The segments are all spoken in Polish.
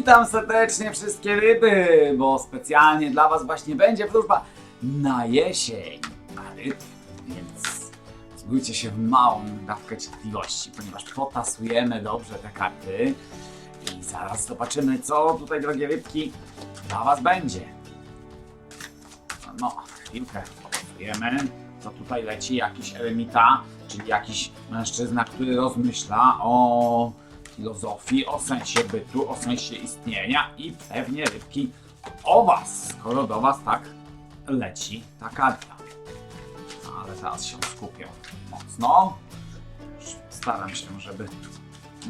Witam serdecznie wszystkie ryby, bo specjalnie dla Was właśnie będzie wróżba na jesień na ryb, więc zbójcie się w małą dawkę cierpliwości, ponieważ potasujemy dobrze te karty i zaraz zobaczymy, co tutaj, drogie rybki, dla Was będzie. No, chwilkę potasujemy. Co tutaj leci? Jakiś eremita, czyli jakiś mężczyzna, który rozmyśla o filozofii, o sensie bytu, o sensie istnienia i pewnie rybki o was, skoro do was tak leci ta karta. Ale teraz się skupię mocno. Staram się, żeby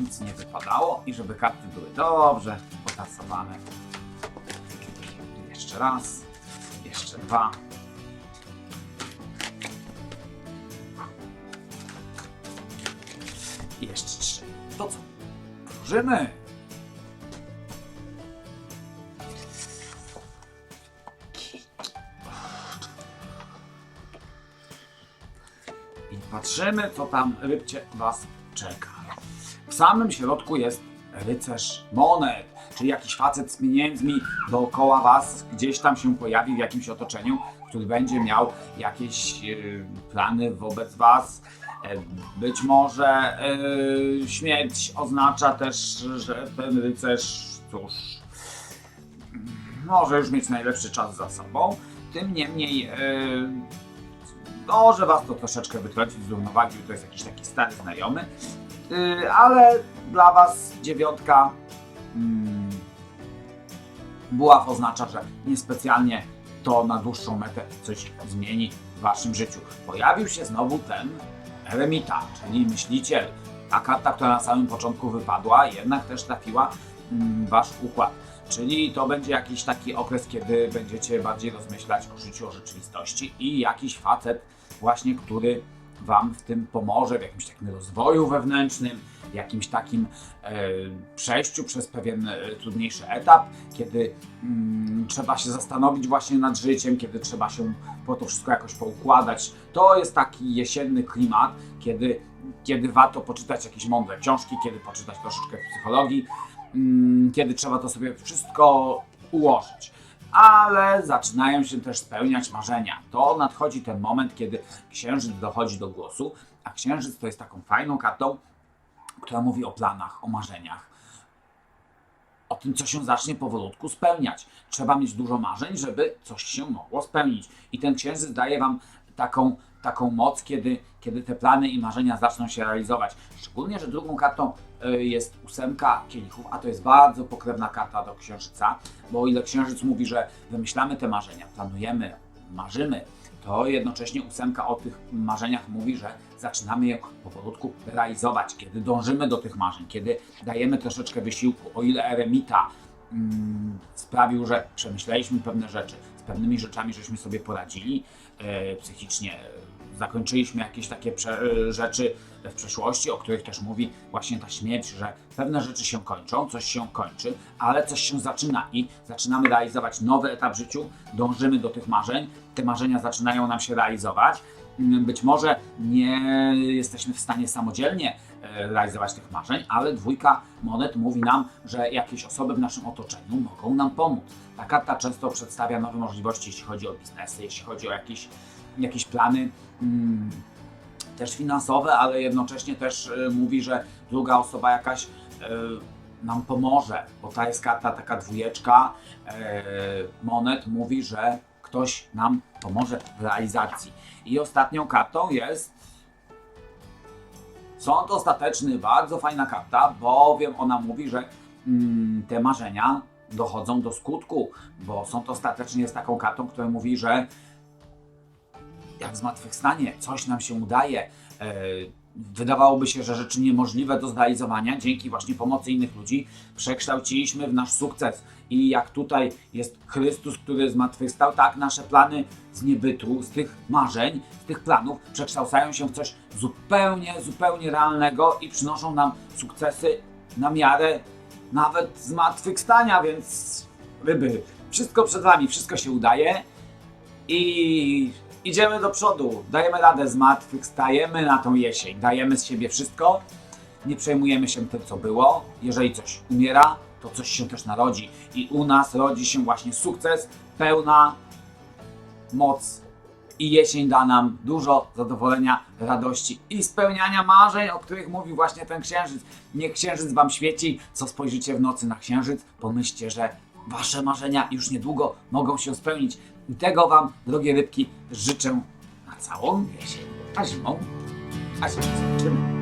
nic nie wypadało i żeby karty były dobrze potasowane. Jeszcze raz, jeszcze dwa. I jeszcze trzy. To co? Wróżymy! I patrzymy, co tam rybcie was czeka. W samym środku jest rycerz monet, czyli jakiś facet z pieniędzmi dookoła was, gdzieś tam się pojawi w jakimś otoczeniu, który będzie miał jakieś e, plany wobec was. E, Być może e, śmierć oznacza też, że ten rycerz, cóż, może już mieć najlepszy czas za sobą. Tym niemniej może was to troszeczkę wytrącić z równowagi, to jest jakiś taki stary znajomy. Ale dla was dziewiątka mm, buław oznacza, że niespecjalnie to na dłuższą metę coś zmieni w waszym życiu. Pojawił się znowu ten eremita, czyli myśliciel. Ta karta, która na samym początku wypadła, jednak też trafiła mm, w wasz układ. Czyli to będzie jakiś taki okres, kiedy będziecie bardziej rozmyślać o życiu, o rzeczywistości i jakiś facet właśnie, który wam w tym pomoże, w jakimś takim rozwoju wewnętrznym, jakimś takim e, przejściu przez pewien e, trudniejszy etap, kiedy mm, trzeba się zastanowić właśnie nad życiem, kiedy trzeba się po to wszystko jakoś poukładać. To jest taki jesienny klimat, kiedy, kiedy warto poczytać jakieś mądre książki, kiedy poczytać troszeczkę psychologii, mm, kiedy trzeba to sobie wszystko ułożyć. Ale zaczynają się też spełniać marzenia. To nadchodzi ten moment, kiedy księżyc dochodzi do głosu, a księżyc to jest taką fajną kartą, która mówi o planach, o marzeniach, o tym, co się zacznie powolutku spełniać. Trzeba mieć dużo marzeń, żeby coś się mogło spełnić. I ten księżyc daje Wam taką, taką moc, kiedy, kiedy te plany i marzenia zaczną się realizować. Szczególnie, że drugą kartą y, jest ósemka kielichów, a to jest bardzo pokrewna karta do księżyca, bo o ile księżyc mówi, że wymyślamy te marzenia, planujemy, marzymy, to jednocześnie ósemka o tych marzeniach mówi, że zaczynamy je powolutku realizować, kiedy dążymy do tych marzeń, kiedy dajemy troszeczkę wysiłku, o ile eremita mm, sprawił, że przemyśleliśmy pewne rzeczy, z pewnymi rzeczami żeśmy sobie poradzili e, psychicznie, zakończyliśmy jakieś takie e, rzeczy w przeszłości, o których też mówi właśnie ta śmierć, że pewne rzeczy się kończą, coś się kończy, ale coś się zaczyna i zaczynamy realizować nowy etap w życiu, dążymy do tych marzeń, te marzenia zaczynają nam się realizować. Mm, Być może nie jesteśmy w stanie samodzielnie e, realizować tych marzeń, ale dwójka monet mówi nam, że jakieś osoby w naszym otoczeniu mogą nam pomóc. Ta karta często przedstawia nowe możliwości, jeśli chodzi o biznesy, jeśli chodzi o jakieś, jakieś plany. mm, też finansowe, ale jednocześnie też y, mówi, że druga osoba jakaś y, nam pomoże, bo ta jest karta taka dwójeczka y, monet, mówi, że ktoś nam pomoże w realizacji. I ostatnią kartą jest sąd ostateczny, bardzo fajna karta, bowiem ona mówi, że mm, te marzenia dochodzą do skutku, bo sąd ostateczny jest taką kartą, która mówi, że jak w zmartwychwstanie coś nam się udaje, e, wydawałoby się, że rzeczy niemożliwe do zrealizowania, dzięki właśnie pomocy innych ludzi przekształciliśmy w nasz sukces. I jak tutaj jest Chrystus, który zmartwychwstał, tak nasze plany z niebytu, z tych marzeń, z tych planów przekształcają się w coś zupełnie, zupełnie realnego i przynoszą nam sukcesy na miarę nawet zmartwychwstania, więc ryby, wszystko przed Wami, wszystko się udaje i idziemy do przodu, dajemy radę z martwych, stajemy na tą jesień, dajemy z siebie wszystko, nie przejmujemy się tym, co było. Jeżeli coś umiera, to coś się też narodzi. I u nas rodzi się właśnie sukces, pełna moc i jesień da nam dużo zadowolenia, radości i spełniania marzeń, o których mówi właśnie ten księżyc. Niech księżyc wam świeci, co spojrzycie w nocy na księżyc, pomyślcie, że wasze marzenia już niedługo mogą się spełnić. I tego wam, drogie rybki, życzę na całą jesień. A zimą, a się zobaczymy.